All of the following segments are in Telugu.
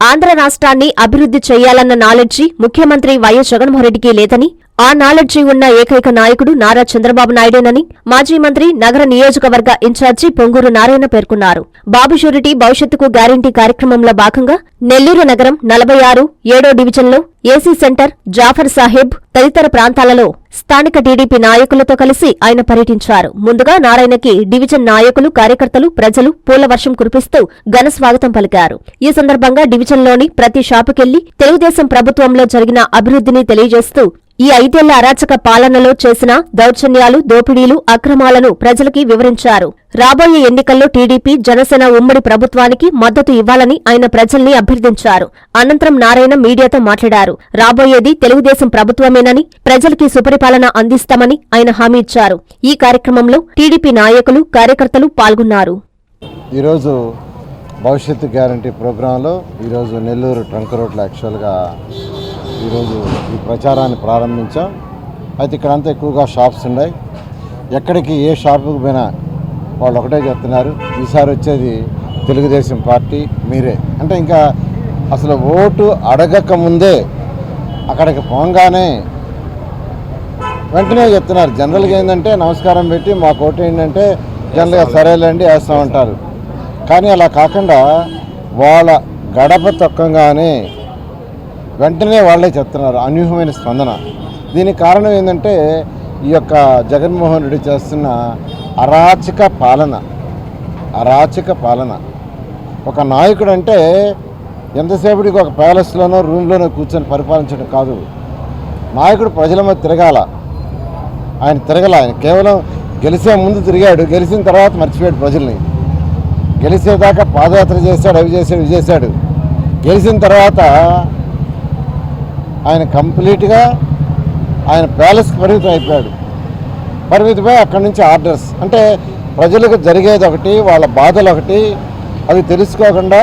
ఆంధ్ర రాష్ట్రాన్ని అభివృద్ధి చేయాలన్న నాలెడ్జి ముఖ్యమంత్రి వైఎస్ జగన్మోహన్రెడ్డికి లేదని ఆ నాలెడ్జి ఉన్న ఏకైక నాయకుడు నారా చంద్రబాబు నాయుడేనని మాజీ మంత్రి నగర నియోజకవర్గ ఇన్ఛార్జి పొంగూరు నారాయణ పేర్కొన్నారు. బాబు షూరిటీ భవిష్యత్తుకు గ్యారంటీ కార్యక్రమంలో భాగంగా నెల్లూరు నగరం నలభై ఆరు ఏడో డివిజన్లో ఏసీ సెంటర్ జాఫర్ సాహెబ్ తదితర ప్రాంతాలలో స్థానిక టీడీపీ నాయకులతో కలిసి ఆయన పర్యటించారు. ముందుగా నారాయణకి డివిజన్ నాయకులు కార్యకర్తలు ప్రజలు పూల వర్షం కురిపిస్తూ ఘన స్వాగతం పలికారు. ఈ సందర్భంగా డివిజన్లోని ప్రతి షాపుకెళ్ళి తెలుగుదేశం ప్రభుత్వంలో జరిగిన అభివృద్ధిని తెలియజేస్తూ ఈ ఐదేళ్ళ అరాచక పాలనలో చేసిన దౌర్జన్యాలు దోపిడీలు అక్రమాలను ప్రజలకి వివరించారు. రాబోయే ఎన్నికల్లో టీడీపీ జనసేన ఉమ్మడి ప్రభుత్వానికి మద్దతు ఇవ్వాలని ఆయన ప్రజల్ని అభ్యర్థించారు. అనంతరం నారాయణ మీడియాతో మాట్లాడారు. రాబోయేది తెలుగుదేశం ప్రభుత్వమేనని ప్రజలకి సుపరిపాలన అందిస్తామని ఆయన హామీ ఇచ్చారు. ఈ కార్యక్రమంలో టీడీపీ నాయకులు కార్యకర్తలు పాల్గొన్నారు. ఈరోజు భవిష్యత్తు గ్యారంటీ ప్రోగ్రాంలో ఈరోజు నెల్లూరు ట్రంక్ రోడ్లో యాక్చువల్గా ఈరోజు ఈ ప్రచారాన్ని ప్రారంభించాం. అయితే ఇక్కడంతా ఎక్కువగా షాప్స్ ఉన్నాయి. ఎక్కడికి ఏ షాపుకి పోయినా వాళ్ళు ఒకటే చెప్తున్నారు. ఈసారి వచ్చేది తెలుగుదేశం పార్టీ మీరే. అంటే ఇంకా అసలు ఓటు అడగక ముందే అక్కడికి పోగానే వెంటనే చెప్తున్నారు. జనరల్గా ఏంటంటే నమస్కారం పెట్టి మాకు ఓటు ఏంటంటే జనరల్గా సరేలేండి వేస్తామంటారు. కానీ అలా కాకుండా వాళ్ళ గడప తొక్కంగానే వెంటనే వాళ్ళే చెప్తున్నారు అనూహ్యమైన స్పందన. దీనికి కారణం ఏంటంటే ఈ యొక్క జగన్మోహన్ రెడ్డి చేస్తున్న అరాచక పాలన అరాచక పాలన. ఒక నాయకుడు అంటే ఎంతసేపటికి ఒక ప్యాలెస్లోనో రూమ్లోనో కూర్చొని పరిపాలించడం కాదు. నాయకుడు ప్రజల మీద తిరగాల. ఆయన తిరగల. ఆయన కేవలం గెలిచే ముందు తిరిగాడు. గెలిచిన తర్వాత మర్చిపోయాడు ప్రజల్ని. గెలిచేదాకా పాదయాత్ర చేశాడు అవి చేశాడు ఇవి చేశాడు. గెలిచిన తర్వాత ఆయన కంప్లీట్గా ఆయన ప్యాలెస్కి పరిమితం అయిపోయాడు. పరిమితమై అక్కడి నుంచి ఆర్డర్స్. అంటే ప్రజలకు జరిగేది ఒకటి వాళ్ళ బాధలు ఒకటి అవి తెలుసుకోకుండా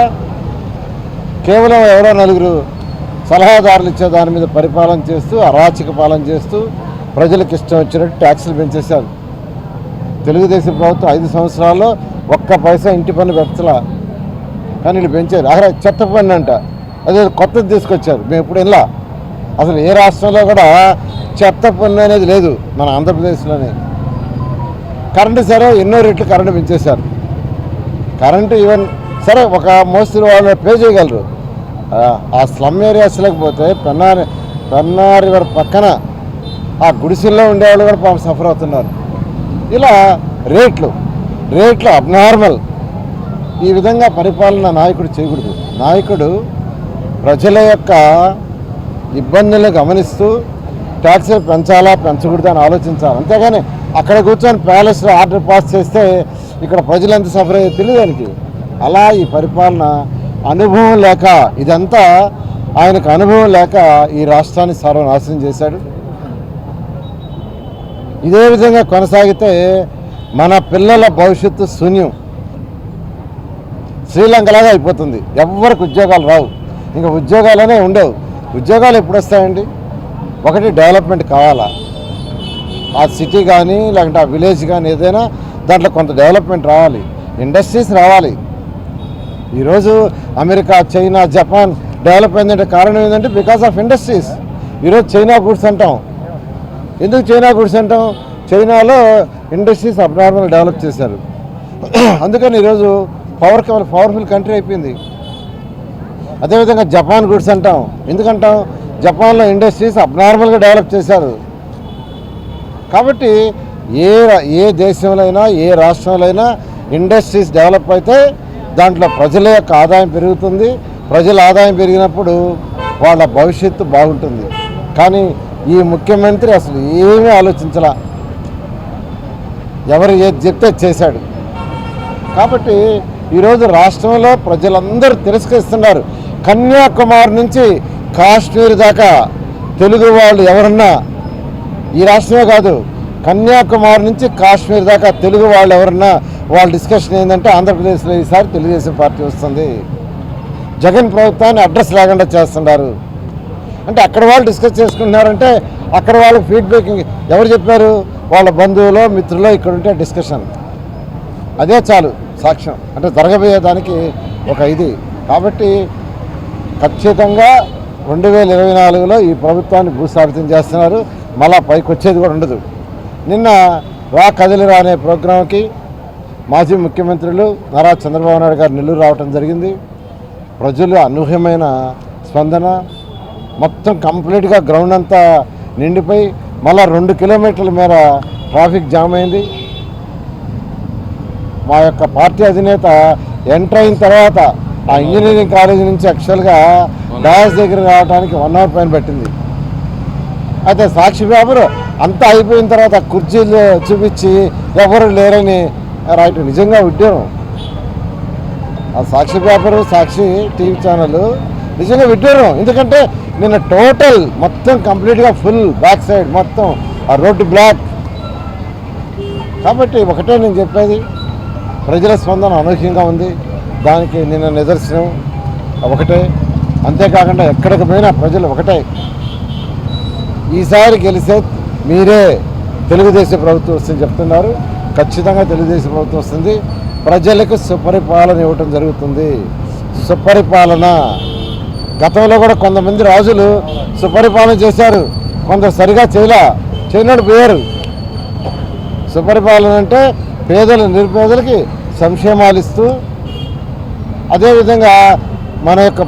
కేవలం ఎవరో నలుగురు సలహాదారులు ఇచ్చే దాని మీద పరిపాలన చేస్తూ అరాచక పాలన చేస్తూ ప్రజలకు ఇష్టం వచ్చినట్టు ట్యాక్సులు పెంచేశారు. తెలుగుదేశం ప్రభుత్వం ఐదు సంవత్సరాల్లో ఒక్క పైసా ఇంటి పన్ను పెట్టలా. కానీ వీళ్ళు పెంచారు. అక్కడ చెత్త పన్ను అంట. అదే కొత్తది తీసుకొచ్చారు. మేము ఇప్పుడు ఇలా అసలు ఏ రాష్ట్రంలో కూడా చెత్త పన్ను అనేది లేదు మన ఆంధ్రప్రదేశ్లోనే. కరెంటు సరే ఎన్నో రెట్లు కరెంటు పెంచేశారు. కరెంటు ఈవెన్ సరే ఒక మోస్తరు వాళ్ళు పే చేయగలరు. ఆ- స్లమ్ ఏరియాస్లోకి పోతే పెన్నా పెన్నా రివర్ పక్కన ఆ గుడిసెల్లో ఉండేవాళ్ళు కూడా పాపం సఫర్ అవుతున్నారు. ఇలా రేట్లు రేట్లు అబ్నార్మల్. ఈ విధంగా పరిపాలన నాయకుడు చేయకూడదు. నాయకుడు ప్రజల యొక్క ఇబ్బందులను గమనిస్తూ ట్యాక్స్ పెంచాలా పెంచకూడదు అని ఆలోచించాలి. అంతేగాని అక్కడ కూర్చొని ప్యాలెస్లో ఆర్డర్ పాస్ చేస్తే ఇక్కడ ప్రజలు ఎంత సఫర్ అయ్యో తెలియదు అలా ఈ పరిపాలన అనుభవం లేక ఇదంతా ఆయనకు అనుభవం లేక ఈ రాష్ట్రాన్ని సర్వనాశనం చేశాడు. ఇదే విధంగా కొనసాగితే మన పిల్లల భవిష్యత్తు శూన్యం. శ్రీలంకలాగా అయిపోతుంది. ఎవరికి ఉద్యోగాలు రావు. ఇంకా ఉద్యోగాలనే ఉండవు. ఉద్యోగాలు ఎప్పుడు వస్తాయండి? ఒకటి డెవలప్మెంట్ కావాలా? ఆ సిటీ కానీ లేకుంటే ఆ విలేజ్ కానీ ఏదైనా దాంట్లో కొంత డెవలప్మెంట్ రావాలి. ఇండస్ట్రీస్ రావాలి. ఈరోజు అమెరికా చైనా జపాన్ డెవలప్ అయిందంటే కారణం ఏంటంటే బికాస్ ఆఫ్ ఇండస్ట్రీస్. ఈరోజు చైనా గుడ్స్ అంటాం. ఎందుకు చైనా గుడ్స్ అంటాం? చైనాలో ఇండస్ట్రీస్ అబ్నార్మల్ డెవలప్ చేశారు. అందుకని ఈరోజు పవర్ పవర్ఫుల్ కంట్రీ అయిపోయింది. అదేవిధంగా జపాన్ గుడ్స్ అంటాం. ఎందుకంటాం? జపాన్లో ఇండస్ట్రీస్ అబ్నార్మల్గా డెవలప్ చేశారు. కాబట్టి ఏ ఏ దేశంలో అయినా ఏ రాష్ట్రంలో అయినా ఇండస్ట్రీస్ డెవలప్ అయితే దాంట్లో ప్రజల యొక్క ఆదాయం పెరుగుతుంది. ప్రజల ఆదాయం పెరిగినప్పుడు వాళ్ళ భవిష్యత్తు బాగుంటుంది. కానీ ఈ ముఖ్యమంత్రి అసలు ఏమీ ఆలోచించలా. ఎవరు ఏది చెప్తే చేశాడు. కాబట్టి ఈరోజు రాష్ట్రంలో ప్రజలందరూ తిరస్కరిస్తున్నారు. కన్యాకుమారి నుంచి కాశ్మీర్ దాకా తెలుగు వాళ్ళు ఎవరన్నా ఈ రాష్ట్రమే కాదు కన్యాకుమారి నుంచి కాశ్మీర్ దాకా తెలుగు వాళ్ళు ఎవరన్నా వాళ్ళ డిస్కషన్ ఏంటంటే ఆంధ్రప్రదేశ్లో ఈసారి తెలుగుదేశం పార్టీ వస్తుంది. జగన్ ప్రభుత్వాన్ని అడ్రస్ లేకుండా చేస్తున్నారు. అంటే అక్కడ వాళ్ళు డిస్కస్ చేసుకుంటున్నారంటే అక్కడ వాళ్ళకి ఫీడ్బ్యాక్ ఎవరు చెప్పారు? వాళ్ళ బంధువులో మిత్రులో ఇక్కడ ఉంటే డిస్కషన్. అదే చాలు సాక్ష్యం. అంటే జరగబోయేదానికి ఒక ఇది. కాబట్టి ఖచ్చితంగా రెండు వేల ఇరవై నాలుగులో ఈ ప్రభుత్వాన్ని భూస్థాపితం చేస్తున్నారు. మళ్ళా పైకి వచ్చేది కూడా ఉండదు. నిన్న రా కదిలిరా అనే ప్రోగ్రాంకి మాజీ ముఖ్యమంత్రులు నారా చంద్రబాబు నాయుడు గారు నెల్లూరు రావటం జరిగింది. ప్రజలు అనూహ్యమైన స్పందన మొత్తం కంప్లీట్గా గ్రౌండ్ అంతా నిండిపోయి మళ్ళా రెండు కిలోమీటర్ల మేర ట్రాఫిక్ జామ్ అయింది. మా యొక్క పార్టీ అధినేత ఎంటర్ అయిన తర్వాత ఆ ఇంజనీరింగ్ కాలేజ్ నుంచి యాక్చువల్గా డయాస్ దగ్గర రావడానికి వన్ అవర్ పైన పట్టింది. అయితే సాక్షి పేపరు అంతా అయిపోయిన తర్వాత కుర్చీలు చూపించి ఎవరు లేరని రైట్ నిజంగా విడ్డాను ఆ Sakshi paper Sakshi TV channel నిజంగా విడ్డూరం. ఎందుకంటే నిన్న టోటల్ మొత్తం కంప్లీట్గా ఫుల్ బ్యాక్ సైడ్ మొత్తం ఆ రోడ్డు బ్లాక్ కాబట్టి ఒకటే నేను చెప్పేది ప్రజల స్పందన అనూహ్యంగా ఉంది. దానికి నిన్న నిదర్శనం ఒకటే. అంతేకాకుండా ఎక్కడికి పోయినా ప్రజలు ఒకటే. ఈసారి గెలిస్తే మీరే తెలుగుదేశం ప్రభుత్వం వస్తుంది చెప్తున్నారు. ఖచ్చితంగా తెలుగుదేశం ప్రభుత్వం వస్తుంది. ప్రజలకు సుపరిపాలన ఇవ్వటం జరుగుతుంది. సుపరిపాలన. గతంలో కూడా కొంతమంది రాజులు సుపరిపాలన చేశారు. కొందరు సరిగా చేయలే. చేయనట్టు పోయారు. సుపరిపాలన అంటే పేదలు నిరుపేదలకి సంక్షేమాలు ఇస్తూ అదేవిధంగా మన యొక్క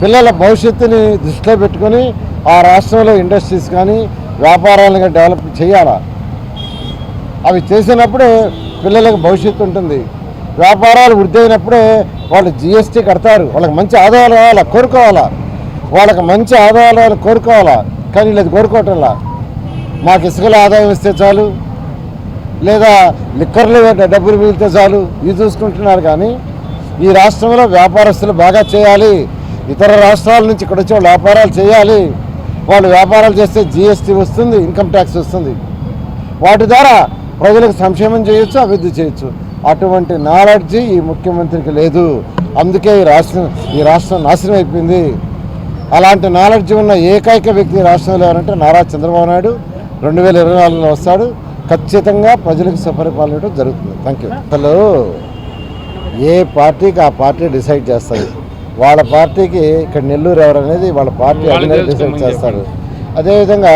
పిల్లల భవిష్యత్తుని దృష్టిలో పెట్టుకొని ఆ రాష్ట్రంలో ఇండస్ట్రీస్ కానీ వ్యాపారాలను కానీ డెవలప్ చేయాలా? అవి చేసినప్పుడే పిల్లలకు భవిష్యత్తు ఉంటుంది. వ్యాపారాలు వృద్ధి అయినప్పుడే వాళ్ళు జిఎస్టీ కడతారు. వాళ్ళకి మంచి ఆదాయాలు రావాలా? కోరుకోవాలా? వాళ్ళకి మంచి ఆదాయాలు కోరుకోవాలా? కానీ లేదు కోరుకోవటంలా? మాకు ఇసుకల ఆదాయం ఇస్తే చాలు. లేదా లిక్కర్లు డబ్బులు మిగిలితే చాలు. ఇది చూసుకుంటున్నారు కానీ ఈ రాష్ట్రంలో వ్యాపారస్తులు బాగా చేయాలి. ఇతర రాష్ట్రాల నుంచి ఇక్కడ వచ్చి వాళ్ళు వ్యాపారాలు చేయాలి. వాళ్ళు వ్యాపారాలు చేస్తే జిఎస్టీ వస్తుంది ఇన్కమ్ ట్యాక్స్ వస్తుంది. వాటి ద్వారా ప్రజలకు సంక్షేమం చేయొచ్చు అభివృద్ధి చేయొచ్చు. అటువంటి నాలెడ్జి ఈ ముఖ్యమంత్రికి లేదు. అందుకే ఈ రాష్ట్రం ఈ రాష్ట్రం నాశనం అయిపోయింది. అలాంటి నాలెడ్జ్ ఉన్న ఏకైక వ్యక్తి రాష్ట్రంలో ఎవరంటే నారా చంద్రబాబు నాయుడు. రెండు వేల ఇరవై నాలుగులో వస్తాడు. ఖచ్చితంగా ప్రజలకు సపరిపాలన జరుగుతుంది. థ్యాంక్ యూ అసలు ఏ పార్టీకి ఆ పార్టీ డిసైడ్ చేస్తుంది. వాళ్ళ పార్టీకి ఇక్కడ నెల్లూరు ఎవరు అనేది వాళ్ళ పార్టీ అధినేత డిసైడ్ చేస్తారు. అదేవిధంగా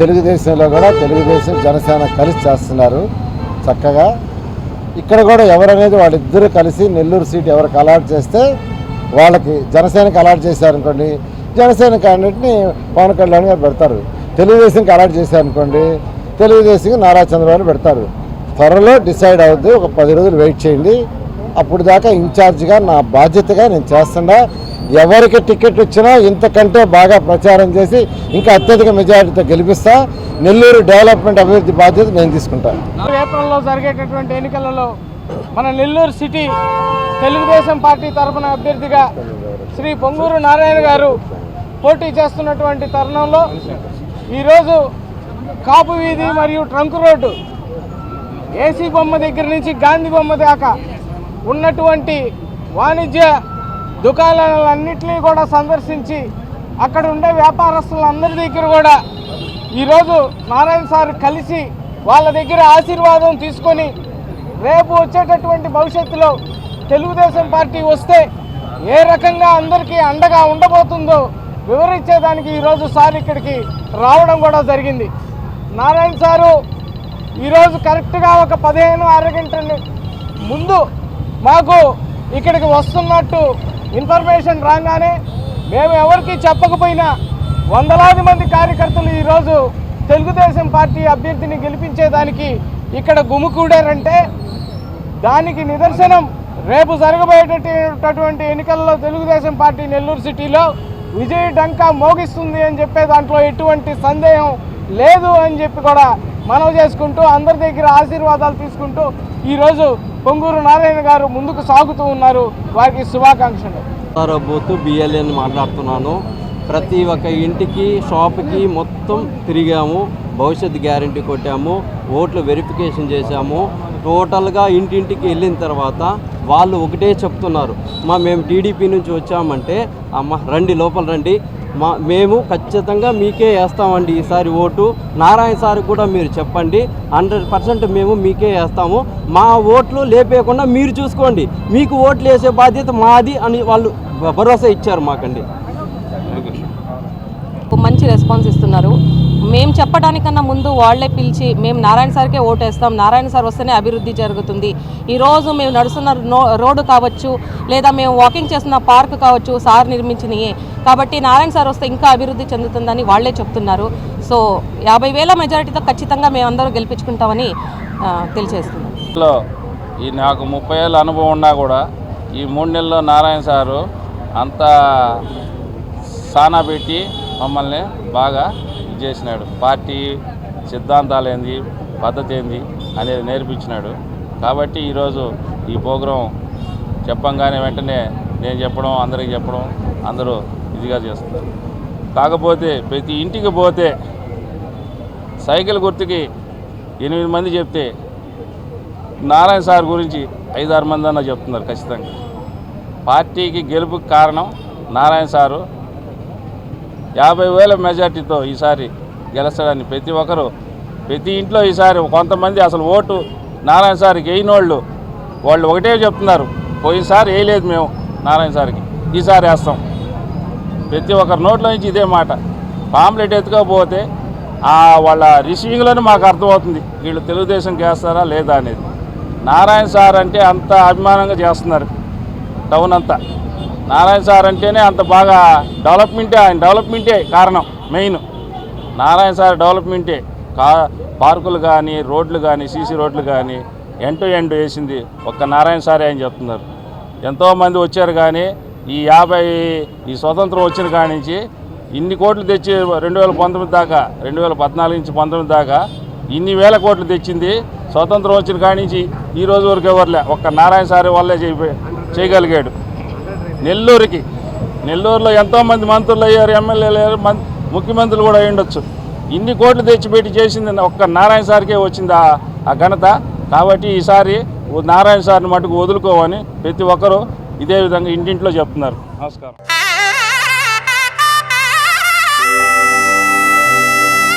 తెలుగుదేశంలో కూడా తెలుగుదేశం జనసేన కలిసి చేస్తున్నారు. చక్కగా ఇక్కడ కూడా ఎవరనేది వాళ్ళిద్దరూ కలిసి నెల్లూరు సీట్ ఎవరికి అలాట్ చేస్తే వాళ్ళకి జనసేనకి అలాట్ చేశారనుకోండి జనసేన క్యాండిడేట్ని పవన్ కళ్యాణ్ గారు పెడతారు. తెలుగుదేశంకి అలాట్ చేశారనుకోండి తెలుగుదేశంకి నారా చంద్రబాబు పెడతారు. త్వరలో డిసైడ్ అవుద్ది ఒక పది రోజులు వెయిట్ చేయండి. అప్పుడు దాకా ఇన్ఛార్జ్గా నా బాధ్యతగా నేను చేస్తున్నా ఎవరికి టికెట్ ఇచ్చినా ఇంతకంటే బాగా ప్రచారం చేసి ఇంకా అత్యధిక మెజారిటీతో గెలిపిస్తా. నెల్లూరు డెవలప్మెంట్ అభివృద్ధి బాధ్యత నేను తీసుకుంటాను ఏప్రిల్లో జరిగేటటువంటి ఎన్నికలలో మన నెల్లూరు సిటీ తెలుగుదేశం పార్టీ తరఫున అభ్యర్థిగా శ్రీ పొంగూరు నారాయణ గారు పోటీ చేస్తున్నటువంటి తరుణంలో ఈరోజు కాపు వీధి మరియు ట్రంక్ రోడ్డు ఏసీ బొమ్మ దగ్గర నుంచి గాంధీ బొమ్మ దాకా ఉన్నటువంటి వాణిజ్య దుకాణాలన్నింటినీ కూడా సందర్శించి అక్కడ ఉండే వ్యాపారస్తులందరి దగ్గర కూడా ఈరోజు నారాయణ సార్ కలిసి వాళ్ళ దగ్గర ఆశీర్వాదం తీసుకొని రేపు వచ్చేటటువంటి భవిష్యత్తులో తెలుగుదేశం పార్టీ వస్తే ఏ రకంగా అందరికీ అండగా ఉండబోతుందో వివరించేదానికి ఈరోజు సార్ ఇక్కడికి రావడం కూడా జరిగింది. నారాయణ సారు ఈరోజు కరెక్ట్గా ఒక పదిహేను అరగంట ముందు మాకు ఇక్కడికి వస్తున్నట్టు ఇన్ఫర్మేషన్ రాగానే మేము ఎవరికి చెప్పకపోయినా వందలాది మంది కార్యకర్తలు ఈరోజు తెలుగుదేశం పార్టీ అభ్యర్థిని గెలిపించేదానికి ఇక్కడ గుమికూడారంటే దానికి నిదర్శనం రేపు జరగబోయేటటువంటి ఎన్నికల్లో తెలుగుదేశం పార్టీ నెల్లూరు సిటీలో విజయ డంకా మోగిస్తుంది అని చెప్పే దాంట్లో ఎటువంటి సందేహం లేదు అని చెప్పి కూడా మనవి చేసుకుంటూ అందరి దగ్గర ఆశీర్వాదాలు తీసుకుంటూ ఈరోజు పొంగూరు నారాయణ గారు ముందుకు సాగుతూ ఉన్నారు. వారికి శుభాకాంక్షలు. బూత్ బిఎల్ఎన్ మాట్లాడుతున్నాను. ప్రతి ఒక్క ఇంటికి షాప్కి మొత్తం తిరిగాము. భవిష్యత్ గ్యారంటీ కొట్టాము. ఓట్లు వెరిఫికేషన్ చేశాము. టోటల్గా ఇంటింటికి వెళ్ళిన తర్వాత వాళ్ళు ఒకటే చెప్తున్నారు. మా మేము టీడీపీ నుంచి వచ్చామంటే అమ్మ రండి లోపల రండి. మా మేము ఖచ్చితంగా మీకే వేస్తామండి ఈసారి ఓటు. నారాయణ సార్ కూడా మీరు చెప్పండి. హండ్రెడ్ పర్సెంట్ మేము మీకే వేస్తాము. మా ఓట్లు లేపేయకుండా మీరు చూసుకోండి. మీకు ఓట్లు వేసే బాధ్యత మాది అని వాళ్ళు భరోసా ఇచ్చారు మాకండి. మాకు మంచి రెస్పాన్స్ ఇస్తున్నారు. మేము చెప్పడానికన్నా ముందు వాళ్ళే పిలిచి మేము నారాయణ సార్కే ఓటేస్తాం. నారాయణ సార్ వస్తేనే అభివృద్ధి జరుగుతుంది. ఈరోజు మేము నడుస్తున్న రోడ్డు కావచ్చు లేదా మేము వాకింగ్ చేస్తున్న పార్క్ కావచ్చు సార్ నిర్మించినయే. కాబట్టి నారాయణ సార్ వస్తే ఇంకా అభివృద్ధి చెందుతుందని వాళ్ళే చెప్తున్నారు. సో యాభై వేల మెజారిటీతో ఖచ్చితంగా మేము అందరూ గెలిపించుకుంటామని తెలియజేస్తున్నాం. లో ఈ నాకు ముప్పై ఏళ్ళ అనుభవం ఉన్నా కూడా ఈ మూడు నెలల్లో నారాయణ సారు అంత సానా పెట్టి మమ్మల్ని బాగా ఇది చేసినాడు. పార్టీ సిద్ధాంతాలు ఏంది పద్ధతి ఏంది అనేది నేర్పించినాడు. కాబట్టి ఈరోజు ఈ ప్రోగ్రాం చెప్పంగానే వెంటనే నేను చెప్పడం అందరికి చెప్పడం అందరూ ఇదిగా చేస్తున్నారు కాకపోతే ప్రతి ఇంటికి పోతే సైకిల్ గుర్తుకి ఎనిమిది మంది చెప్తే నారాయణ సార్ గురించి ఐదారు మంది అన్న చెప్తున్నారు ఖచ్చితంగా. పార్టీకి గెలుపుకి కారణం నారాయణ సారు యాభై వేల మెజార్టీతో ఈసారి గెలుస్తాడని ప్రతి ఒక్కరు ప్రతి ఇంట్లో ఈసారి కొంతమంది అసలు ఓటు నారాయణ సార్కి వేయినోళ్ళు వాళ్ళు ఒకటే చెప్తున్నారు పోయినసారి వేయలేదు మేము నారాయణ సార్కి ఈసారి వేస్తాం. ప్రతి ఒక్కరి నోట్లో నుంచి ఇదే మాట పాంప్లెట్ ఎత్తుకోకపోతే వాళ్ళ రిసీవింగ్లోనే మాకు అర్థమవుతుంది వీళ్ళు తెలుగుదేశంకి చేస్తారా లేదా అనేది. నారాయణ సార్ అంటే అంత అభిమానంగా చేస్తున్నారు టౌన్ అంతా. నారాయణ సార్ అంటేనే అంత బాగా డెవలప్మెంటే ఆయన డెవలప్మెంటే కారణం మెయిన్. నారాయణ సార్ డెవలప్మెంటే. కా పార్కులు కానీ రోడ్లు కానీ సీసీ రోడ్లు కానీ ఎండ్ టు ఎండ్ వేసింది ఒక్క నారాయణ సారే అని చెప్తున్నారు. ఎంతోమంది వచ్చారు కానీ ఈ యాభై ఈ స్వతంత్రం వచ్చిన కాడి నుంచి ఇన్ని కోట్లు తెచ్చి రెండు వేల పంతొమ్మిది దాకా రెండు వేల పద్నాలుగు నుంచి పంతొమ్మిది దాకా ఇన్ని వేల కోట్లు తెచ్చింది స్వతంత్రం వచ్చిన కాడి నుంచి ఈ రోజు వరకు ఎవరులే ఒక్క నారాయణ సారి వల్లే చేయగలిగాడు. నెల్లూరుకి. నెల్లూరులో ఎంతోమంది మంత్రులు అయ్యారు ఎమ్మెల్యేలు అయ్యారు మం ముఖ్యమంత్రులు కూడా అయ్యుండొచ్చు ఇన్ని కోట్లు తెచ్చిపెట్టి చేసింది ఒక్క నారాయణ సార్కే వచ్చింది ఆ- ఆ ఘనత. కాబట్టి ఈసారి ఓ నారాయణ సార్ని మటుకు వదులుకోవని ప్రతి ఒక్కరూ ఇదే విధంగా ఇంటింట్లో చెప్తున్నారు. నమస్కారం.